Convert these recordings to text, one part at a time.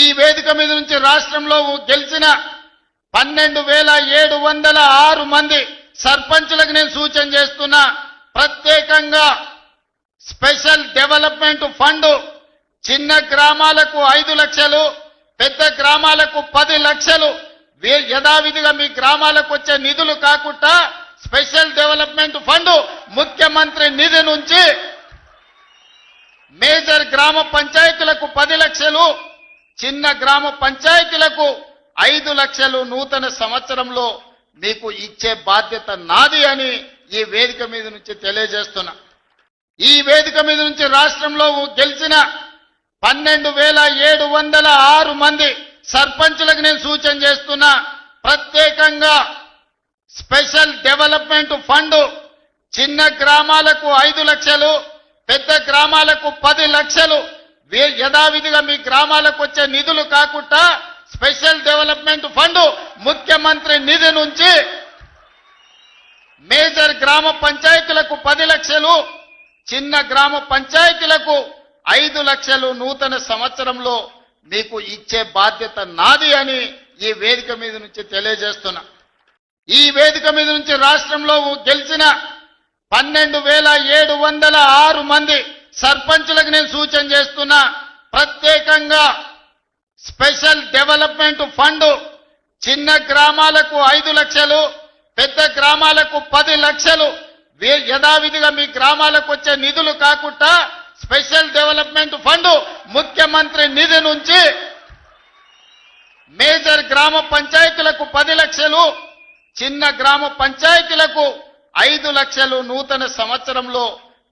ఈ వేదిక మీద నుంచి రాష్ట్రంలో గెలిచిన పన్నెండు వేల ఏడు వందల ఆరు మంది సర్పంచులకు నేను సూచన చేస్తున్నా. ప్రత్యేకంగా స్పెషల్ డెవలప్మెంట్ ఫండ్ చిన్న గ్రామాలకు ఐదు లక్షలు పెద్ద గ్రామాలకు పది లక్షలు. యథావిధిగా మీ గ్రామాలకు వచ్చే నిధులు కాకుండా స్పెషల్ డెవలప్మెంట్ ఫండ్ ముఖ్యమంత్రి నిధి నుంచి మేజర్ గ్రామ పంచాయతీలకు పది లక్షలు చిన్న గ్రామ పంచాయతీలకు ఐదు లక్షలు నూతన సంవత్సరంలో మీకు ఇచ్చే బాధ్యత నాది అని ఈ వేదిక మీద నుంచి తెలియజేస్తున్నా. ఈ వేదిక మీద నుంచి రాష్ట్రంలో గెలిచిన పన్నెండు వేల ఏడు వందల ఆరు మంది సర్పంచులకు నేను సూచన చేస్తున్నా. ప్రత్యేకంగా స్పెషల్ డెవలప్మెంట్ ఫండ్ చిన్న గ్రామాలకు ఐదు లక్షలు పెద్ద గ్రామాలకు పది లక్షలు యథావిధిగా మీ గ్రామాలకు వచ్చే నిధులు కాకుండా స్పెషల్ డెవలప్మెంట్ ఫండ్ ముఖ్యమంత్రి నిధి నుంచి మేజర్ గ్రామ పంచాయతీలకు పది లక్షలు చిన్న గ్రామ పంచాయతీలకు ఐదు లక్షలు నూతన సంవత్సరంలో మీకు ఇచ్చే బాధ్యత నాది అని ఈ వేదిక మీద నుంచి తెలియజేస్తున్నా. ఈ వేదిక మీద నుంచి రాష్ట్రంలో గెలిచిన పన్నెండు వేల ఏడు వందల ఆరు మంది సర్పంచులకు నేను సూచన చేస్తున్నా ప్రత్యేకంగా స్పెషల్ డెవలప్మెంట్ ఫండ్ చిన్న గ్రామాలకు ఐదు లక్షలు పెద్ద గ్రామాలకు పది లక్షలు. యథావిధిగా మీ గ్రామాలకు వచ్చే నిధులు కాకుండా స్పెషల్ డెవలప్మెంట్ ఫండ్ ముఖ్యమంత్రి నిధి నుంచి మేజర్ గ్రామ పంచాయతీలకు పది లక్షలు చిన్న గ్రామ పంచాయతీలకు ఐదు లక్షలు నూతన సంవత్సరంలో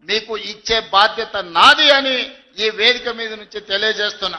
మీకు ఇచ్చే బాధ్యత నాది అని ఈ వేదిక మీద నుంచి తెలియజేస్తున్నా.